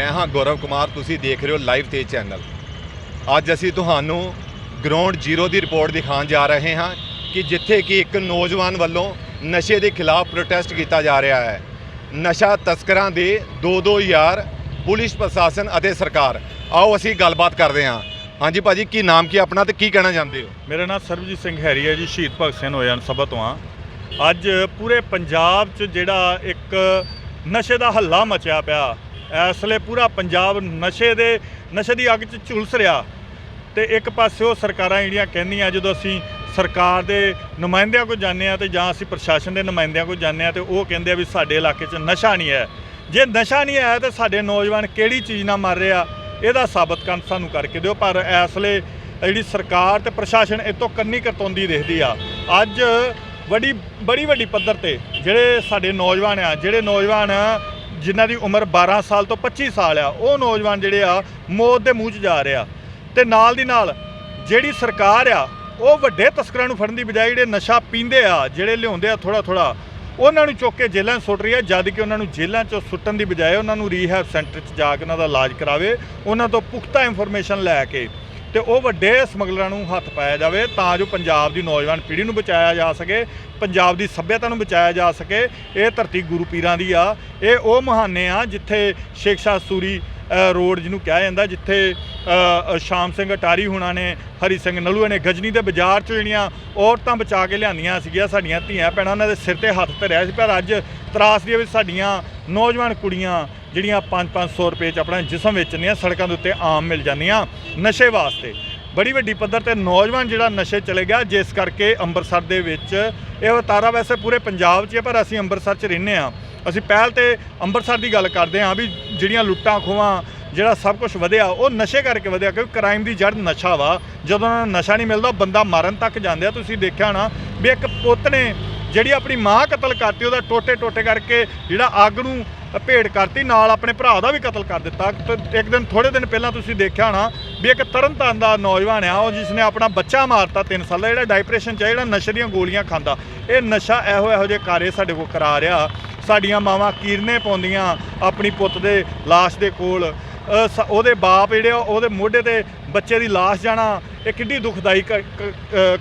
ਮੈਂ ਹਾਂ ਗੌਰਵ ਕੁਮਾਰ, ਤੁਸੀਂ ਦੇਖ ਰਹੇ ਹੋ ਲਾਈਵ ਤੇ ਚੈਨਲ ਅੱਜ ਅਸੀਂ ਤੁਹਾਨੂੰ ਗਰਾਊਂਡ ਜ਼ੀਰੋ ਦੀ ਰਿਪੋਰਟ ਦਿਖਾਉਣ ਜਾ ਰਹੇ ਹਾਂ ਕਿ ਜਿੱਥੇ ਕਿ ਇੱਕ ਨੌਜਵਾਨ ਵੱਲੋਂ ਨਸ਼ੇ ਦੇ ਖਿਲਾਫ ਪ੍ਰੋਟੈਸਟ ਕੀਤਾ ਜਾ ਰਿਹਾ ਹੈ। ਨਸ਼ਾ ਤਸਕਰਾਂ ਦੇ ਦੋ ਦੋ ਯਾਰ ਪੁਲਿਸ ਪ੍ਰਸ਼ਾਸਨ ਅਤੇ ਸਰਕਾਰ। ਆਓ ਅਸੀਂ ਗੱਲਬਾਤ ਕਰਦੇ ਹਾਂ। ਹਾਂਜੀ ਭਾਜੀ, ਕੀ ਨਾਮ, ਕੀ ਆਪਣਾ ਤੇ ਕੀ ਕਹਿਣਾ ਚਾਹੁੰਦੇ ਹੋ? ਮੇਰਾ ਨਾਮ ਸਰਬਜੀਤ ਸਿੰਘ ਹੈਰੀ ਹੈ ਜੀ, ਸ਼ਹੀਦ ਭਗਤ ਸਿੰਘ ਹੋਇਆ ਸਭਾ ਤੋਂ ਆ ਅੱਜ ਪੂਰੇ ਪੰਜਾਬ 'ਚ ਜਿਹੜਾ ਇੱਕ ਨਸ਼ੇ ਦਾ ਹੱਲਾ ਮਚਿਆ ਪਿਆ ਇਸ ਲਈ ਪੂਰਾ ਪੰਜਾਬ ਨਸ਼ੇ ਦੇ, ਨਸ਼ੇ ਦੀ ਅੱਗ 'ਚ ਝੁਲਸ ਰਿਹਾ। ਤੇ ਇੱਕ ਪਾਸੇ ਉਹ ਸਰਕਾਰਾਂ ਜਿਹੜੀਆਂ ਕਹਿੰਦੀਆਂ, ਜਦੋਂ ਅਸੀਂ ਸਰਕਾਰ ਦੇ ਨੁਮਾਇੰਦਿਆਂ ਕੋਲ ਜਾਂਦੇ ਆ ਤੇ ਜਾਂ ਅਸੀਂ ਪ੍ਰਸ਼ਾਸਨ ਦੇ ਨੁਮਾਇੰਦਿਆਂ ਕੋਲ ਜਾਂਦੇ ਆ ਤੇ ਉਹ ਕਹਿੰਦੇ ਆ ਵੀ ਸਾਡੇ ਇਲਾਕੇ 'ਚ ਨਸ਼ਾ ਨਹੀਂ ਹੈ। ਜੇ ਨਸ਼ਾ ਨਹੀਂ ਹੈ ਤੇ ਸਾਡੇ ਨੌਜਵਾਨ ਕਿਹੜੀ ਚੀਜ਼ ਨਾਲ ਮਰ ਰਿਹਾ, ਇਹਦਾ ਸਾਬਤ ਕਰਨ ਸਾਨੂੰ ਕਰਕੇ ਦਿਓ। ਪਰ ਇਸ ਲਈ ਜਿਹੜੀ ਸਰਕਾਰ ਤੇ ਪ੍ਰਸ਼ਾਸਨ ਇਹ ਤੋਂ ਕੰਨੀ ਕਰਤੋਂਦੀ ਦੇਖਦੀ ਆ। ਅੱਜ ਵੱਡੀ, ਬੜੀ ਵੱਡੀ ਪੱਧਰ ਤੇ ਜਿਹੜੇ ਸਾਡੇ ਨੌਜਵਾਨ ਆ, ਜਿਹੜੇ ਨੌਜਵਾਨ ਜਿਨ੍ਹਾਂ ਦੀ ਉਮਰ 12 ਸਾਲ ਤੋਂ 25 ਸਾਲ ਆ, ਉਹ ਨੌਜਵਾਨ ਜਿਹੜੇ ਆ, ਮੌਤ ਦੇ ਮੂੰਹ 'ਚ ਜਾ ਰਹੇ ਆ। ਤੇ ਨਾਲ ਦੀ ਨਾਲ ਜਿਹੜੀ ਸਰਕਾਰ ਆ, ਉਹ ਵੱਡੇ ਤਸਕਰਾਂ ਨੂੰ ਫੜਨ ਦੀ ਬਜਾਏ ਜਿਹੜੇ ਨਸ਼ਾ ਪੀਂਦੇ ਆ, ਜਿਹੜੇ ਲਿਆਉਂਦੇ ਆ ਥੋੜਾ ਥੋੜਾ ਉਹਨਾਂ ਨੂੰ ਚੁੱਕ ਕੇ ਜੇਲ੍ਹਾਂ 'ਚ ਸੁੱਟ ਰਹੀ ਹੈ ਜਦ ਕਿ ਉਹਨਾਂ ਨੂੰ ਜੇਲ੍ਹਾਂ 'ਚੋਂ ਸੁੱਟਣ ਦੀ ਬਜਾਏ ਉਹਨਾਂ ਨੂੰ ਰੀਹੈਬ ਸੈਂਟਰ 'ਚ ਜਾ ਕੇ ਉਹਨਾਂ ਦਾ ਇਲਾਜ ਕਰਾਵੇ, ਉਹਨਾਂ ਤੋਂ ਪੁਖਤਾ ਇਨਫੋਰਮੇਸ਼ਨ ਲੈ ਕੇ। ਤੇ ਉਹ ਵੱਡੇ ਸਮਗਲਰਾਂ ਨੂੰ ਹੱਥ ਪਾਇਆ ਜਾਵੇ ਤਾਂ ਜੋ ਪੰਜਾਬ ਦੀ ਨੌਜਵਾਨ ਪੀੜ੍ਹੀ ਨੂੰ ਬਚਾਇਆ ਜਾ ਸਕੇ, ਪੰਜਾਬ ਦੀ ਸੱਭਿਅਤਾ ਨੂੰ ਬਚਾਇਆ ਜਾ ਸਕੇ। ਇਹ ਧਰਤੀ ਗੁਰੂ ਪੀਰਾਂ ਦੀ ਆ। ਇਹ ਉਹ ਮਹਾਨੇ ਆ ਜਿੱਥੇ ਸ਼ੇਖ ਸ਼ਾਹ ਸੂਰੀ ਰੋਡ ਜਿਹਨੂੰ ਕਿਹਾ ਜਾਂਦਾ, ਜਿੱਥੇ ਸ਼ਾਮ ਸਿੰਘ ਅਟਾਰੀ ਹੁਣਾਂ ਨੇ, ਹਰੀ ਸਿੰਘ ਨਲੂਏ ਨੇ ਗਜਨੀ ਦੇ ਬਾਜ਼ਾਰ 'ਚ ਜਿਹੜੀਆਂ ਔਰਤਾਂ ਬਚਾ ਕੇ ਲਿਆਂਦੀਆਂ ਸੀਗੀਆਂ, ਸਾਡੀਆਂ ਧੀਆਂ ਭੈਣਾਂ, ਉਹਨਾਂ ਦੇ ਸਿਰ ਤੇ ਹੱਥ ਧਰਿਆ ਸੀ। ਪਰ ਅੱਜ ਤਰਾਸ ਤਰਾਸਦੀ ਵਿੱਚ ਸਾਡੀਆਂ ਨੌਜਵਾਨ ਕੁੜੀਆਂ ਜਿਹੜੀਆਂ 5-500 ਰੁਪਏ 'ਚ ਆਪਣਾ ਜਿਸਮ ਵੇਚਣੀਆਂ, ਸੜਕਾਂ ਦੇ ਉੱਤੇ ਆਮ ਮਿਲ ਜਾਂਦੀਆਂ ਨਸ਼ੇ ਵਾਸਤੇ। ਬੜੀ ਵੱਡੀ ਪੱਧਰ ਤੇ ਨੌਜਵਾਨ ਜਿਹੜਾ ਨਸ਼ੇ ਚਲੇ ਗਿਆ, ਜਿਸ ਕਰਕੇ ਅੰਮ੍ਰਿਤਸਰ ਦੇ ਵਿੱਚ ਇਹ ਵਤਾਰਾ ਵੈਸੇ ਪੂਰੇ ਪੰਜਾਬ 'ਚ ਹੈ ਪਰ ਅਸੀਂ ਅੰਮ੍ਰਿਤਸਰ 'ਚ ਰਹਿੰਦੇ ਆ ਅਸੀਂ ਪਹਿਲ ਤੇ ਅੰਮ੍ਰਿਤਸਰ ਦੀ ਗੱਲ ਕਰਦੇ ਹਾਂ ਵੀ ਜਿਹੜੀਆਂ ਲੁੱਟਾਂ ਖੋਹਾਂ, ਜਿਹੜਾ ਸਭ ਕੁਝ ਵਧਿਆ, ਉਹ ਨਸ਼ੇ ਕਰਕੇ ਵਧਿਆ, ਕਿਉਂਕਿ ਕ੍ਰਾਈਮ ਦੀ ਜੜ ਨਸ਼ਾ ਵਾ। ਜਦੋਂ ਉਹਨਾਂ ਨੂੰ ਨਸ਼ਾ ਨਹੀਂ ਮਿਲਦਾ ਬੰਦਾ ਮਾਰਨ ਤੱਕ ਜਾਂਦੇ ਆ। ਤੁਸੀਂ ਦੇਖਿਆ ਹੋਣਾ ਵੀ ਇੱਕ ਪੁੱਤ ਨੇ ਜਿਹੜੀ ਆਪਣੀ ਮਾਂ ਕਤਲ ਕਰਤੀ, ਉਹਦਾ ਟੋਟੇ ਟੋਟੇ ਕਰਕੇ ਜਿਹੜਾ ਅੱਗ ਨੂੰ ਭੇੜ ਕਰਤੀ, ਨਾਲ ਆਪਣੇ ਭਰਾ ਦਾ ਵੀ ਕਤਲ ਕਰ ਦਿੱਤਾ। ਇੱਕ ਦਿਨ ਥੋੜੇ ਦਿਨ ਪਹਿਲਾਂ ਤੁਸੀਂ ਦੇਖਿਆ ਹੋਣਾ ਵੀ ਇੱਕ ਤਰਨਤਾਰਨ ਦਾ ਨੌਜਵਾਨ ਆ, ਉਹ ਜਿਸ ਨੇ ਆਪਣਾ ਬੱਚਾ ਮਾਰਤਾ 3 ਸਾਲ ਦਾ, ਜਿਹੜਾ ਡਾਈਪਰੈਸ਼ਨ ਚ ਜਿਹੜਾ ਨਸ਼ੇ ਦੀਆਂ ਗੋਲੀਆਂ ਖਾਂਦਾ। ਇਹ ਨਸ਼ਾ ਇਹੋ ਇਹੋ ਜਿਹੇ ਕਾਰੇ ਸਾਡੇ ਕੋਲ ਕਰਾ ਰਿਹਾ। ਸਾਡੀਆਂ ਮਾਵਾਂ ਕੀਰਨੇ ਪਾਉਂਦੀਆਂ ਆਪਣੀ ਪੁੱਤ ਦੇ ਲਾਸ਼ ਦੇ ਕੋਲ। ਸ- ਉਹਦੇ ਬਾਪ ਜਿਹੜੇ ਆ, ਉਹਦੇ ਮੋਢੇ ਤੇ ਬੱਚੇ ਦੀ ਲਾਸ਼ ਜਾਣਾ ਇਹ ਕਿੰਨੀ ਦੁਖਦਾਈ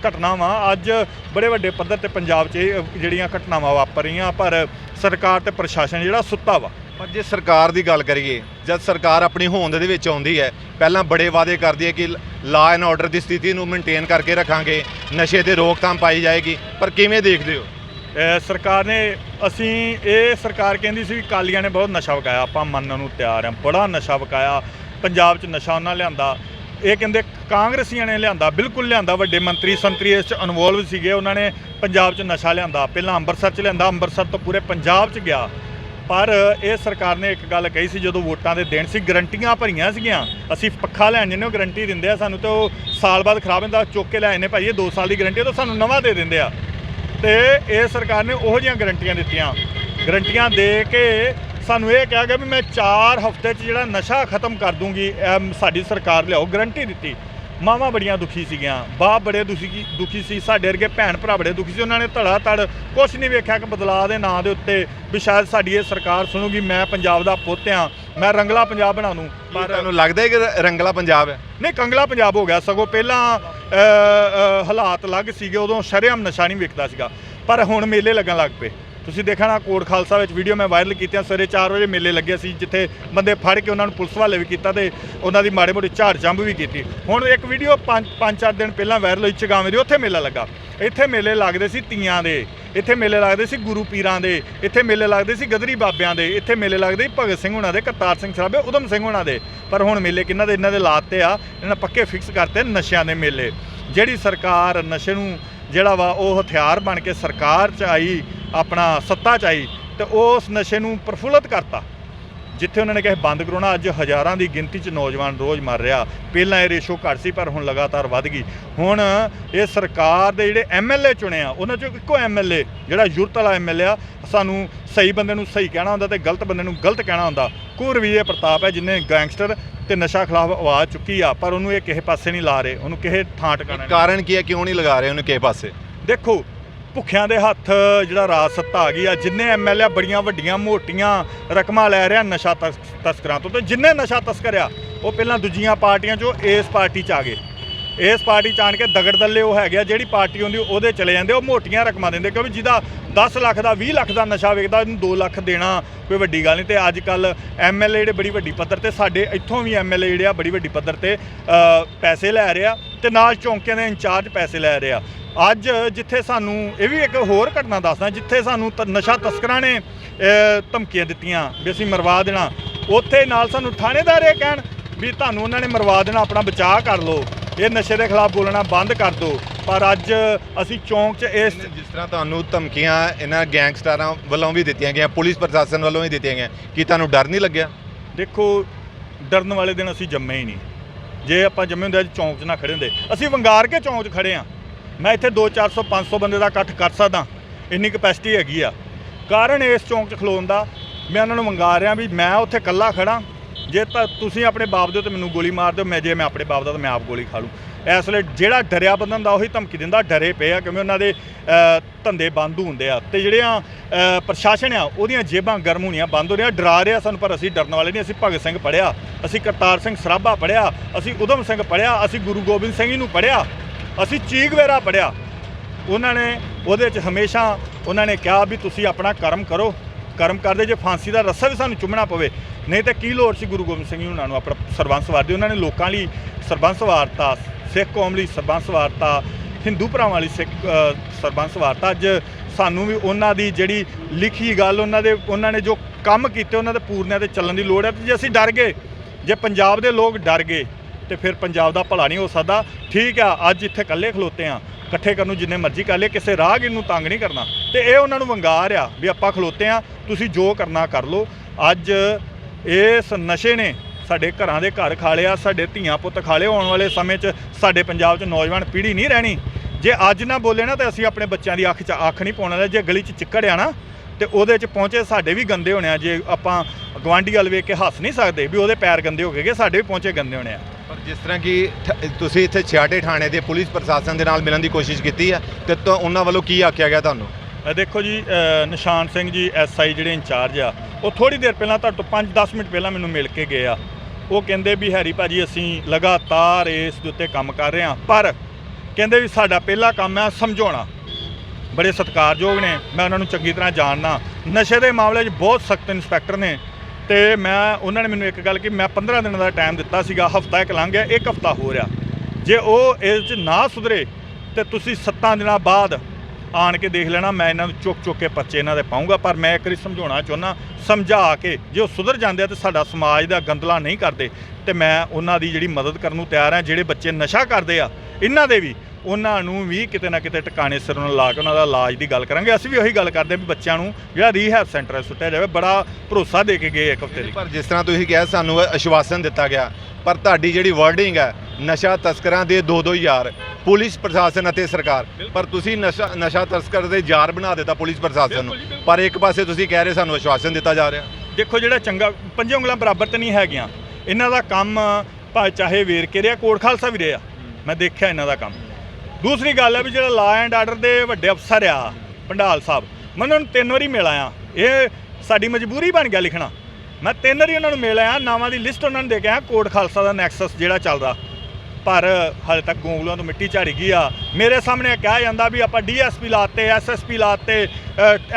ਘਟਨਾ ਵਾ। ਅੱਜ ਬੜੇ ਵੱਡੇ ਪੱਧਰ ਤੇ ਪੰਜਾਬ 'ਚ ਇਹ ਜਿਹੜੀਆਂ ਘਟਨਾਵਾਂ ਵਾਪਰ ਰਹੀਆਂ ਪਰ ਸਰਕਾਰ ਤੇ ਪ੍ਰਸ਼ਾਸਨ ਜਿਹੜਾ ਸੁੱਤਾ ਵਾ। ਪਰ ਜੇ ਸਰਕਾਰ ਦੀ ਗੱਲ ਕਰੀਏ ਜਦ ਸਰਕਾਰ ਆਪਣੀ ਹੋਂਦ ਦੇ ਵਿੱਚ ਆਉਂਦੀ ਹੈ ਪਹਿਲਾਂ ਬੜੇ ਵਾਅਦੇ ਕਰਦੀ ਹੈ ਕਿ ਲਾ ਐਂਡ ਆਰਡਰ ਦੀ ਸਥਿਤੀ ਨੂੰ ਮੇਨਟੇਨ ਕਰਕੇ ਰੱਖਾਂਗੇ ਨਸ਼ੇ ਤੇ ਰੋਕਥਾਮ ਪਾਈ ਜਾਏਗੀ ਪਰ ਕਿਵੇਂ ਦੇਖਦੇ ਹੋ? ਸਰਕਾਰ ਨੇ, ਅਸੀਂ ਇਹ ਸਰਕਾਰ ਕਹਿੰਦੀ ਸੀ ਵੀ ਕਾਲੀਆਂ ਨੇ ਬਹੁਤ ਨਸ਼ਾ ਵਕਾਇਆ ਆਪਾਂ ਮੰਨਣ ਨੂੰ ਤਿਆਰ ਹਾਂ, ਬੜਾ ਨਸ਼ਾ ਵਕਾਇਆ ਪੰਜਾਬ 'ਚ ਨਸ਼ਾ ਉਹਨਾਂ ਲਿਆਂਦਾ। ਇਹ ਕਹਿੰਦੇ ਕਾਂਗਰਸੀਆਂ ਨੇ ਲਿਆਂਦਾ, ਬਿਲਕੁਲ ਲਿਆਂਦਾ, ਵੱਡੇ ਮੰਤਰੀ ਸੰਤਰੀ ਇਸ 'ਚ ਇਨਵੋਲਵ ਸੀਗੇ, ਉਹਨਾਂ ਨੇ ਪੰਜਾਬ 'ਚ ਨਸ਼ਾ ਲਿਆਂਦਾ। ਪਹਿਲਾਂ ਅੰਮ੍ਰਿਤਸਰ 'ਚ ਲਿਆਂਦਾ, ਅੰਮ੍ਰਿਤਸਰ ਤੋਂ ਪੂਰੇ ਪੰਜਾਬ 'ਚ ਗਿਆ। ਪਰ ਇਹ ਸਰਕਾਰ ਨੇ ਇੱਕ ਗੱਲ ਕਹੀ ਸੀ, ਜਦੋਂ ਵੋਟਾਂ ਦੇ ਦਿਨ ਸੀ, ਗਰੰਟੀਆਂ ਭਰੀਆਂ ਸੀਗੀਆਂ, ਅਸੀਂ ਪੱਖਾ ਲੈਣ ਜਿੰਨੇ ਉਹ ਗਰੰਟੀ ਦਿੰਦੇ ਆ ਸਾਨੂੰ ਤੇ ਉਹ ਸਾਲ ਬਾਅਦ ਖਰਾਬ ਹੁੰਦਾ, ਚੁੱਕ ਕੇ ਲੈ ਜਾਂਦੇ, ਭਾਈ ਇਹ 2 ਸਾਲ ਦੀ ਗਰੰਟੀ ਆ, ਤਾਂ ਸਾਨੂੰ ਨਵਾਂ ਦੇ ਦਿੰਦੇ ਆ। ਤੇ ਇਹ ਸਰਕਾਰ ਨੇ ਉਹੋ ਜਿਹੀਆਂ ਗਰੰਟੀਆਂ ਦਿੱਤੀਆਂ। ਗਰੰਟੀਆਂ ਦੇ ਕੇ ਸਾਨੂੰ ਇਹ ਕਿਹਾ ਗਿਆ ਵੀ ਮੈਂ 4 ਹਫ਼ਤੇ 'ਚ ਜਿਹੜਾ ਨਸ਼ਾ ਖਤਮ ਕਰ ਦੂੰਗੀ, ਇਹ ਸਾਡੀ ਸਰਕਾਰ ਲਿਆਓ, ਗਰੰਟੀ ਦਿੱਤੀ। ਮਾਵਾਂ ਬੜੀਆਂ ਦੁਖੀ ਸੀਗੀਆਂ ਬਾਪ ਬੜੇ ਦੁਖੀ ਦੁਖੀ ਸੀ ਸਾਡੇ ਵਰਗੇ ਭੈਣ ਭਰਾ ਬੜੇ ਦੁਖੀ ਸੀ ਉਹਨਾਂ ਨੇ ਧੜਾ ਧੜ ਕੁਛ ਨਹੀਂ ਵੇਖਿਆ ਕਿ ਬਦਲਾਅ ਦੇ ਨਾਂ ਦੇ ਉੱਤੇ ਵੀ ਸ਼ਾਇਦ ਸਾਡੀ ਇਹ ਸਰਕਾਰ ਸੁਣੂਗੀ ਮੈਂ ਪੰਜਾਬ ਦਾ ਪੁੱਤ ਆ ਮੈਂ ਰੰਗਲਾ ਪੰਜਾਬ ਬਣਾ ਦੂੰ। ਪਰ ਤੁਹਾਨੂੰ ਲੱਗਦਾ ਹੈ ਕਿ ਰੰਗਲਾ ਪੰਜਾਬ ਹੈ? ਨਹੀਂ ਕੰਗਲਾ ਪੰਜਾਬ ਹੋ ਗਿਆ ਸਗੋਂ ਪਹਿਲਾਂ ਹਾਲਾਤ ਅਲੱਗ ਸੀਗੇ ਉਦੋਂ ਸ਼ਰੇਆਮ ਨਸ਼ਾ ਨਹੀਂ ਵਿਕਦਾ ਸੀਗਾ ਪਰ ਹੁਣ ਮੇਲੇ ਲੱਗਣ ਲੱਗ ਪਏ। ਤੁਸੀਂ ਦੇਖਣਾ ਕੋਟ ਖਾਲਸਾ ਵਿੱਚ ਵੀਡੀਓ ਮੈਂ ਵਾਇਰਲ ਕੀਤੀਆਂ ਸਵੇਰੇ 4 ਵਜੇ ਮੇਲੇ ਲੱਗੇ ਸੀ, ਜਿੱਥੇ ਬੰਦੇ ਫੜ ਕੇ ਉਹਨਾਂ ਨੂੰ ਪੁਲਿਸ ਵਾਲੇ ਵੀ ਕੀਤਾ ਤੇ ਉਹਨਾਂ ਦੀ ਮਾੜੇ ਮੋਟੀ ਝਾੜ ਜੰਬ ਵੀ ਕੀਤੀ। ਹੁਣ ਇੱਕ ਵੀਡੀਓ ਪੰਜ ਪੰਜ, ਚਾਰ ਦਿਨ ਪਹਿਲਾਂ ਵਾਇਰਲ ਹੋਈ, ਚਗਾਵੇਂ ਦੀ, ਉੱਥੇ ਮੇਲਾ ਲੱਗਾ। ਇੱਥੇ ਮੇਲੇ ਲੱਗਦੇ ਸੀ ਤੀਆਂ ਦੇ, ਇੱਥੇ ਮੇਲੇ ਲੱਗਦੇ ਸੀ ਗੁਰੂ ਪੀਰਾਂ ਦੇ, ਇੱਥੇ ਮੇਲੇ ਲੱਗਦੇ ਸੀ ਗਦਰੀ ਬਾਬਿਆਂ ਦੇ, ਇੱਥੇ ਮੇਲੇ ਲੱਗਦੇ ਸੀ ਭਗਤ ਸਿੰਘ ਹੁਣਾਂ ਦੇ, ਕਰਤਾਰ ਸਿੰਘ ਸਰਾਭੇ ਉਦਮ ਸਿੰਘ ਹੁਣਾਂ ਦੇ। ਪਰ ਹੁਣ ਮੇਲੇ ਕਿਹਨਾਂ ਦੇ, ਇਹਨਾਂ ਦੇ ਲਾਤੇ ਆ, ਇਹਨਾਂ ਪੱਕੇ ਫਿਕਸ ਕਰਤੇ ਨਸ਼ਿਆਂ ਦੇ ਮੇਲੇ। ਜਿਹੜੀ ਸਰਕਾਰ ਨਸ਼ੇ ਨੂੰ ਜਿਹੜਾ ਵਾ ਉਹ ਹਥਿਆਰ ਬਣ ਕੇ ਸਰਕਾਰ ਚ ਆਈ ਆਪਣਾ ਸੱਤਾ ਚ ਆਈ ਤੇ ਉਸ ਨਸ਼ੇ ਨੂੰ ਪ੍ਰਫੁੱਲਤ ਕਰਤਾ ਜਿੱਥੇ ਉਹਨਾਂ ਨੇ ਕਿਹਾ ਬੰਦ ਕਰਾਉਣਾ ਅੱਜ ਹਜ਼ਾਰਾਂ ਦੀ ਗਿਣਤੀ 'ਚ ਨੌਜਵਾਨ ਰੋਜ਼ ਮਰ ਰਿਹਾ। ਪਹਿਲਾਂ ਇਹ ਰੇਸ਼ੋ ਘੱਟ ਸੀ ਪਰ ਹੁਣ ਲਗਾਤਾਰ ਵੱਧ ਗਈ। ਹੁਣ ਇਹ ਸਰਕਾਰ ਦੇ ਜਿਹੜੇ ਐਮਐਲਏ ਚੁਣੇ ਆ ਉਹਨਾਂ 'ਚੋਂ ਇੱਕੋ ਐਮਐਲਏ ਜਿਹੜਾ ਯੁਰਤ ਵਾਲਾ ਐਮਐਲਏ ਆ ਸਾਨੂੰ ਸਹੀ ਬੰਦੇ ਨੂੰ ਸਹੀ ਕਹਿਣਾ ਹੁੰਦਾ ਤੇ ਗਲਤ ਬੰਦੇ ਨੂੰ ਗਲਤ ਕਹਿਣਾ ਹੁੰਦਾ। ਕੁਰ ਵਿਜੇ ਪ੍ਰਤਾਪ ਹੈ ਜਿਨੇ ਗੈਂਗਸਟਰ ਤੇ ਨਸ਼ਾ ਖਿਲਾਫ ਆਵਾਜ਼ ਚੁੱਕੀ ਆ ਪਰ ਉਹਨੂੰ ਇਹ ਕਿਸੇ ਪਾਸੇ ਨਹੀਂ ਲਾ ਰਹੇ ਉਹਨੂੰ ਕਿਸੇ ਥਾਂ ਟਿਕਾਣਾ ਕਾਰਨ ਕੀ ਹੈ ਕਿਉਂ ਨਹੀਂ ਲਗਾ ਰਹੇ ਉਹਨੂੰ ਕਿਸੇ ਪਾਸੇ? ਦੇਖੋ ਭੁੱਖਿਆਂ ਦੇ ਹੱਥ ਜਿਹੜਾ ਰਾਜ ਸੱਤਾ ਆ ਗਈ ਆ, ਜਿੰਨੇ ਐਮਐਲਏ ਬੜੀਆਂ ਵੱਡੀਆਂ ਮੋਟੀਆਂ ਰਕਮਾਂ ਲੈ ਰਿਹਾ ਨਸ਼ਾ ਤਸ- ਤਸਕਰਾਂ ਤੋਂ ਤੇ ਜਿੰਨੇ ਨਸ਼ਾ ਤਸਕਰ ਆ, ਉਹ ਪਹਿਲਾਂ ਦੂਜੀਆਂ ਪਾਰਟੀਆਂ 'ਚੋਂ ਇਸ ਪਾਰਟੀ 'ਚ ਆ ਗਏ। ਇਸ ਪਾਰਟੀ 'ਚ ਆਣ ਕੇ ਦਗੜ ਦੱਲੇ ਉਹ ਹੈਗੇ ਆ, ਜਿਹੜੀ ਪਾਰਟੀ ਹੁੰਦੀ ਉਹਦੇ ਚਲੇ ਜਾਂਦੇ, ਉਹ ਮੋਟੀਆਂ ਰਕਮਾਂ ਦਿੰਦੇ, ਕਿਉਂਕਿ ਜਿਹਦਾ 10 ਲੱਖ ਦਾ 20 ਲੱਖ ਦਾ ਨਸ਼ਾ ਵੇਚਦਾ ਉਹਨੂੰ 2 ਲੱਖ ਦੇਣਾ ਕੋਈ ਵੱਡੀ ਗੱਲ ਨਹੀਂ ਤੇ ਅੱਜ ਕੱਲ ਐਮਐਲਏ ਜਿਹੜੇ ਬੜੀ ਵੱਡੀ ਪੱਧਰ ਤੇ, ਸਾਡੇ ਇੱਥੋਂ ਵੀ ਐਮਐਲਏ ਜਿਹੜੇ ਆ ਬੜੀ ਵੱਡੀ ਪੱਧਰ ਤੇ ਪੈਸੇ ਲੈ ਰਿਹਾ ਆ ਤੇ ਨਾਲ ਚੌਂਕਿਆਂ ਦੇ ਇੰਚਾਰਜ ਪੈਸੇ ਲੈ ਰਿਹਾ ਅੱਜ ਜਿੱਥੇ ਸਾਨੂੰ ਇਹ ਵੀ ਇੱਕ ਹੋਰ ਘਟਨਾ ਦੱਸਦਾ ਜਿੱਥੇ ਸਾਨੂੰ ਨਸ਼ਾ ਤਸਕਰਾਂ ਨੇ ਧਮਕੀਆਂ ਦਿੱਤੀਆਂ ਵੀ ਅਸੀਂ ਮਰਵਾ ਦੇਣਾ। ਉੱਥੇ ਨਾਲ ਸਾਨੂੰ ਥਾਣੇਦਾਰ ਇਹ ਕਹਿਣ ਵੀ ਤੁਹਾਨੂੰ ਉਹਨਾਂ ਨੇ ਮਰਵਾ ਦੇਣਾ ਆਪਣਾ ਬਚਾਅ ਕਰ ਲਓ। ਇਹ ਨਸ਼ੇ ਦੇ ਖਿਲਾਫ ਬੋਲਣਾ ਬੰਦ ਕਰ ਦਿਓ। ਪਰ ਅੱਜ ਅਸੀਂ ਚੌਂਕ 'ਚ ਇਸ ਜਿਸ ਤਰ੍ਹਾਂ ਤੁਹਾਨੂੰ ਧਮਕੀਆਂ ਇਹਨਾਂ ਗੈਂਗਸਟਰਾਂ ਵੱਲੋਂ ਵੀ ਦਿੱਤੀਆਂ ਗਈਆਂ ਪੁਲਿਸ ਪ੍ਰਸ਼ਾਸਨ ਵੱਲੋਂ ਵੀ ਦਿੱਤੀਆਂ ਗਈਆਂ ਕੀ ਤੁਹਾਨੂੰ ਡਰ ਨਹੀਂ ਲੱਗਿਆ? ਦੇਖੋ ਡਰਨ ਵਾਲੇ ਦਿਨ ਅਸੀਂ ਜੰਮੇ ਹੀ ਨਹੀਂ। ਜੇ ਆਪਾਂ ਜੰਮੇ ਹੁੰਦੇ ਅੱਜ ਚੌਂਕ 'ਚ ਨਾ ਖੜੇ ਹੁੰਦੇ। ਅਸੀਂ ਵੰਗਾਰ ਕੇ ਚੌਂਕ 'ਚ ਖੜੇ ਆ ਮੈਂ ਇੱਥੇ 2 400 500 ਬੰਦੇ ਦਾ ਇਕੱਠ ਕਰ ਸਕਦਾ। ਇੰਨੀ ਕਪੈਸਿਟੀ ਹੈਗੀ ਆ। ਕਾਰਨ ਇਸ ਚੌਂਕ 'ਚ ਖਲੋਣ ਦਾ। ਮੈਂ ਉਹਨਾਂ ਨੂੰ ਮੰਗਾ ਰਿਹਾ ਵੀ ਮੈਂ ਉੱਥੇ ਇਕੱਲਾ ਖੜਾ ਜੇ ਤਾਂ ਤੁਸੀਂ ਆਪਣੇ ਬਾਪ ਦੇ ਤੇ ਮੈਨੂੰ ਗੋਲੀ ਮਾਰ ਦਿਓ ਮੈਂ ਜੇ ਮੈਂ ਆਪਣੇ ਬਾਪ ਦਾ ਤਾਂ ਮੈਂ ਆਪ ਗੋਲੀ ਖਾ ਲੂੰ। ਇਸ ਵੇਲੇ ਜਿਹੜਾ ਡਰਿਆ ਬੰਦਨ ਦਾ ਉਹੀ ਧਮਕੀ ਦਿੰਦਾ ਡਰੇ ਪਏ ਆ ਕਿਉਂਕਿ ਉਹਨਾਂ ਦੇ ਧੰਦੇ ਬੰਦ ਹੁੰਦੇ ਆ। ਤੇ ਜਿਹੜਿਆਂ ਅ, ਪ੍ਰਸ਼ਾਸਨ ਆ ਉਹਦੀਆਂ ਜੇਬਾਂ ਗਰਮ ਹੋਣੀਆਂ ਬੰਦ ਹੋ ਰਹੀਆਂ ਡਰਾ ਰਿਹਾ ਸਾਨੂੰ ਪਰ ਅਸੀਂ ਡਰਨ ਵਾਲੇ ਨਹੀਂ। ਅਸੀਂ ਭਗਤ ਸਿੰਘ ਪੜਿਆ ਅਸੀਂ ਕਰਤਾਰ ਸਿੰਘ ਸਰਾਭਾ ਪੜਿਆ ਅਸੀਂ ਉਦਮ ਸਿੰਘ ਪੜਿਆ ਅਸੀਂ ਗੁਰੂ ਗੋਬਿੰਦ ਸਿੰਘ ਜੀ ਨੂੰ ਪੜਿਆ ਅਸੀਂ ਚੀਕ ਵੇਰਾ ਪੜਿਆ। ਉਹਨਾਂ ਨੇ ਉਹਦੇ 'ਚ ਹਮੇਸ਼ਾ ਉਹਨਾਂ ਨੇ ਕਿਹਾ ਵੀ ਤੁਸੀਂ ਆਪਣਾ ਕਰਮ ਕਰੋ। ਕਰਮ ਕਰਦੇ ਜੇ ਫਾਂਸੀ ਦਾ ਰੱਸਾ ਵੀ ਸਾਨੂੰ ਚੁੰਮਣਾ ਪਵੇ। ਨਹੀਂ ਤਾਂ ਕੀ ਲੋੜ ਸੀ ਗੁਰੂ ਗੋਬਿੰਦ ਸਿੰਘ ਜੀ ਉਹਨਾਂ ਨੂੰ ਆਪਣਾ ਸਰਬੰਸ ਵਾਰਦੇ। ਉਹਨਾਂ ਨੇ ਲੋਕਾਂ ਲਈ ਸਰਬੰਸ ਵਾਰਤਾ, ਸਿੱਖ ਕੌਮ ਲਈ ਸਰਬੰਸ ਵਾਰਤਾ, ਹਿੰਦੂ ਭਰਾਵਾਂ ਲਈ ਸਿੱਖ ਸਰਬੰਸ ਵਾਰਤਾ। ਅੱਜ ਸਾਨੂੰ ਵੀ ਉਹਨਾਂ ਦੀ ਜਿਹੜੀ ਲਿਖੀ ਗੱਲ, ਉਹਨਾਂ ਦੇ, ਉਹਨਾਂ ਨੇ ਜੋ ਕੰਮ ਕੀਤੇ, ਉਹਨਾਂ ਦੇ ਪੂਰਨਿਆਂ ਤੇ ਚੱਲਣ ਦੀ ਲੋੜ ਹੈ। ਤੇ ਜੇ ਅਸੀਂ ਡਰ ਗਏ, ਜੇ ਪੰਜਾਬ ਦੇ ਲੋਕ ਡਰ ਗਏ ਤੇ ਫਿਰ ਪੰਜਾਬ ਦਾ ਭਲਾ ਨਹੀਂ ਹੋ ਸਕਦਾ। ਠੀਕ ਆ, ਅੱਜ ਇੱਥੇ ਇਕੱਲੇ ਖਲੋਤੇ ਆ। ਇਕੱਠੇ ਕਰਨ ਨੂੰ ਜਿੰਨੇ ਮਰਜ਼ੀ ਕਰ ਲਏ ਕਿਸੇ ਰਾਹਗੀਰ ਨੂੰ ਤੰਗ ਨਹੀਂ ਕਰਨਾ। ਤੇ ਇਹ ਉਹਨਾਂ ਨੂੰ ਵੰਗਾਰ ਆ ਵੀ ਆਪਾਂ ਖਲੋਤੇ ਆ, ਤੁਸੀਂ ਜੋ ਕਰਨਾ ਕਰ ਲਓ। ਅੱਜ ਇਸ ਨਸ਼ੇ ਨੇ ਸਾਡੇ ਘਰਾਂ ਦੇ ਘਰ ਖਾ ਲਿਆ, ਸਾਡੇ ਧੀਆਂ ਪੁੱਤ ਖਾ ਲਏ ਆਉਣ ਵਾਲੇ ਸਮੇਂ 'ਚ, ਸਾਡੇ ਪੰਜਾਬ 'ਚ ਨੌਜਵਾਨ ਪੀੜ੍ਹੀ ਨਹੀਂ ਰਹਿਣੀ। ਜੇ ਅੱਜ ਨਾ ਬੋਲੇ ਨਾ ਤਾਂ ਅਸੀਂ ਆਪਣੇ ਬੱਚਿਆਂ ਦੀ ਅੱਖ 'ਚ ਅੱਖ ਨਹੀਂ ਪਾਉਣ ਵਾਲੇ, ਜੇ ਗਲੀ 'ਚ ਚਿੱਕੜ ਆ ਨਾ, ਤੇ ਉਹਦੇ 'ਚ ਪਹੁੰਚੇ ਸਾਡੇ ਵੀ ਗੰਦੇ ਹੋਣੇ ਆ। ਜੇ ਆਪਾਂ ਗਵਾਂਢੀ ਵੱਲ ਵੇਖ ਕੇ ਹੱਸ ਨਹੀਂ ਸਕਦੇ, ਵੀ ਉਹਦੇ ਪੈਰ ਗੰਦੇ ਹੋ ਗਏ ਸਾਡੇ ਵੀ ਪਹੁੰਚੇ ਗੰਦੇ ਹੋਣੇ ਆ। ਜਿਸ ਤਰ੍ਹਾਂ ਕਿ ਠ- ਤੁਸੀਂ ਇੱਥੇ ਛਿਆਟੇ ਥਾਣੇ ਦੇ ਪੁਲਿਸ ਪ੍ਰਸ਼ਾਸਨ ਦੇ ਨਾਲ ਮਿਲਣ ਦੀ ਕੋਸ਼ਿਸ਼ ਕੀਤੀ ਹੈ ਤੇ ਤਾਂ ਉਹਨਾਂ ਵੱਲੋਂ ਕੀ ਆਖਿਆ ਗਿਆ ਤੁਹਾਨੂੰ? ਅ, ਦੇਖੋ ਜੀ ਅ, ਨਿਸ਼ਾਨ ਸਿੰਘ ਜੀ ਐਸਆਈ ਜਿਹੜੇ ਇੰਚਾਰਜ ਆ ਉਹ ਥੋੜੀ ਦੇਰ ਪਹਿਲਾਂ ਤੁਹਾਡੇ ਤੋਂ 5-10 ਮਿੰਟ ਪਹਿਲਾਂ ਮੈਨੂੰ ਮਿਲ ਕੇ ਗਏ ਆ। ਉਹ ਕਹਿੰਦੇ ਵੀ ਹੈਰੀ ਭਾਜੀ ਅਸੀਂ ਲਗਾਤਾਰ ਇਸ ਦੇ ਉੱਤੇ ਕੰਮ ਕਰ ਰਹੇ ਹਾਂ ਪਰ ਕਹਿੰਦੇ ਵੀ ਸਾਡਾ ਪਹਿਲਾ ਕੰਮ ਆ ਸਮਝਾਉਣਾ। ਬੜੇ ਸਤਿਕਾਰਯੋਗ ਨੇ ਮੈਂ ਉਹਨਾਂ ਨੂੰ ਚੰਗੀ ਤਰ੍ਹਾਂ ਜਾਣਦਾ। ਨਸ਼ੇ ਦੇ ਮਾਮਲੇ 'ਚ ਬਹੁਤ ਸਖਤ ਇੰਸਪੈਕਟਰ ਨੇ। ਤੇ ਮੈਂ, ਉਹਨਾਂ ਨੇ ਮੈਨੂੰ ਇੱਕ ਗੱਲ ਕਿ ਮੈਂ 15 ਦਿਨਾਂ ਦਾ ਟਾਈਮ ਦਿੱਤਾ ਸੀਗਾ, ਹਫਤਾ ਇੱਕ ਲੰਘ ਗਿਆ, ਇੱਕ ਹਫਤਾ ਹੋ ਰਿਹਾ। ਜੇ ਉਹ ਇਸ 'ਚ ਨਾ ਸੁਧਰੇ, ਤੇ ਤੁਸੀਂ 7 ਦਿਨਾਂ ਬਾਅਦ ਆਣ ਕੇ ਦੇਖ ਲੈਣਾ, ਮੈਂ ਇਹਨਾਂ ਨੂੰ ਚੁੱਕ ਚੁੱਕ ਕੇ ਪਰਚੇ ਇਹਨਾਂ ਦੇ ਪਾਉਂਗਾ ਪਰ ਮੈਂ ਇੱਕ ਵਾਰੀ ਸਮਝਾਉਣਾ ਚਾਹੁੰਦਾ, ਸਮਝਾ ਕੇ, ਜੇ ਉਹ ਸੁਧਰ ਜਾਂਦੇ ਆ ਤੇ ਸਾਡਾ ਸਮਾਜ ਦਾ ਗੰਦਲਾ ਨਹੀਂ ਕਰਦੇ, ਤੇ ਮੈਂ ਉਹਨਾਂ ਦੀ ਜਿਹੜੀ ਮਦਦ ਕਰਨ ਨੂੰ ਤਿਆਰ ਹਾਂ ਜਿਹੜੇ ਬੱਚੇ ਨਸ਼ਾ ਕਰਦੇ ਆ, ਇਹਨਾਂ ਦੇ ਵੀ ਉਹਨਾਂ ਨੂੰ ਵੀ ਕਿਤੇ ਨਾ ਕਿਤੇ ਟਿਕਾਣੇ ਸਿਰ ਨੂੰ ਲਾ ਕੇ ਉਹਨਾਂ ਦਾ ਇਲਾਜ ਦੀ ਗੱਲ ਕਰਾਂਗੇ। ਅਸੀਂ ਵੀ ਉਹੀ ਗੱਲ ਕਰਦੇ ਹਾਂ ਵੀ ਬੱਚਿਆਂ ਨੂੰ ਜਿਹੜਾ ਰੀਹੈਬ ਸੈਂਟਰ ਹੈ ਸੁੱਟਿਆ ਜਾਵੇ ਬੜਾ ਭਰੋਸਾ ਦੇ ਕੇ ਗਏ ਇੱਕ ਹਫ਼ਤੇ ਲਈ। ਪਰ ਜਿਸ ਤਰ੍ਹਾਂ ਤੁਸੀਂ ਕਿਹਾ ਸਾਨੂੰ ਅਸ਼ਵਾਸਨ ਦਿੱਤਾ ਗਿਆ ਪਰ ਤੁਹਾਡੀ ਜਿਹੜੀ ਵਰਡਿੰਗ ਹੈ ਨਸ਼ਾ ਤਸਕਰਾਂ ਦੇ ਦੋ ਦੋ ਯਾਰ ਪੁਲਿਸ ਪ੍ਰਸ਼ਾਸਨ ਅਤੇ ਸਰਕਾਰ। ਪਰ ਤੁਸੀਂ ਨਸ਼ਾ ਨਸ਼ਾ ਤਸਕਰ ਦੇ ਯਾਰ ਬਣਾ ਦਿੱਤਾ ਪੁਲਿਸ ਪ੍ਰਸ਼ਾਸਨ ਨੂੰ। ਪਰ ਇੱਕ ਪਾਸੇ ਤੁਸੀਂ ਕਹਿ ਰਹੇ ਸਾਨੂੰ ਅਸ਼ਵਾਸਨ ਦਿੱਤਾ ਜਾ ਰਿਹਾ। ਦੇਖੋ ਜਿਹੜਾ ਚੰਗਾ ਪੰਜੇ ਉਂਗਲਾਂ ਬਰਾਬਰ ਤੇ ਨਹੀਂ ਹੈਗੀਆਂ। ਇਹਨਾਂ ਦਾ ਕੰਮ ਭਾਵੇਂ ਚਾਹੇ ਵੇਰ ਕੇ ਰਿਹਾ ਕੋਟ ਖਾਲਸਾ ਵੀ ਰਿਹਾ ਮੈਂ ਦੇਖਿਆ ਇਹਨਾਂ ਦਾ ਕੰਮ। ਦੂਸਰੀ ਗੱਲ ਹੈ ਵੀ ਜਿਹੜਾ ਲਾ ਐਂਡ ਆਰਡਰ ਦੇ ਵੱਡੇ ਅਫਸਰ ਆ, ਪੰਡਾਲ ਸਾਹਿਬ, ਮੈਂ ਉਹਨਾਂ ਨੂੰ ਤਿੰਨ ਵਾਰੀ ਮਿਲ ਆਇਆ। ਇਹ ਸਾਡੀ ਮਜਬੂਰੀ ਬਣ ਗਿਆ ਲਿਖਣਾ। ਮੈਂ ਤਿੰਨ ਵਾਰੀ ਉਹਨਾਂ ਨੂੰ ਮਿਲ ਆਇਆ, ਨਾਵਾਂ ਦੀ ਲਿਸਟ ਉਹਨਾਂ ਨੂੰ ਦੇ ਕੇ ਆਇਆ, ਕੋਟ ਖਾਲਸਾ ਦਾ ਨੈਕਸਸ ਜਿਹੜਾ ਚੱਲਦਾ। ਪਰ ਹਾਲੇ ਤੱਕ ਗੋਂਗਲੂਆਂ ਤੋਂ ਮਿੱਟੀ ਝਾੜੀ ਗਈ ਆ। ਮੇਰੇ ਸਾਹਮਣੇ ਕਿਹਾ ਜਾਂਦਾ ਵੀ ਆਪਾਂ ਡੀਐਸਪੀ ਲਾਤੇ ਐਸਐਸਪੀ ਲਾਤੇ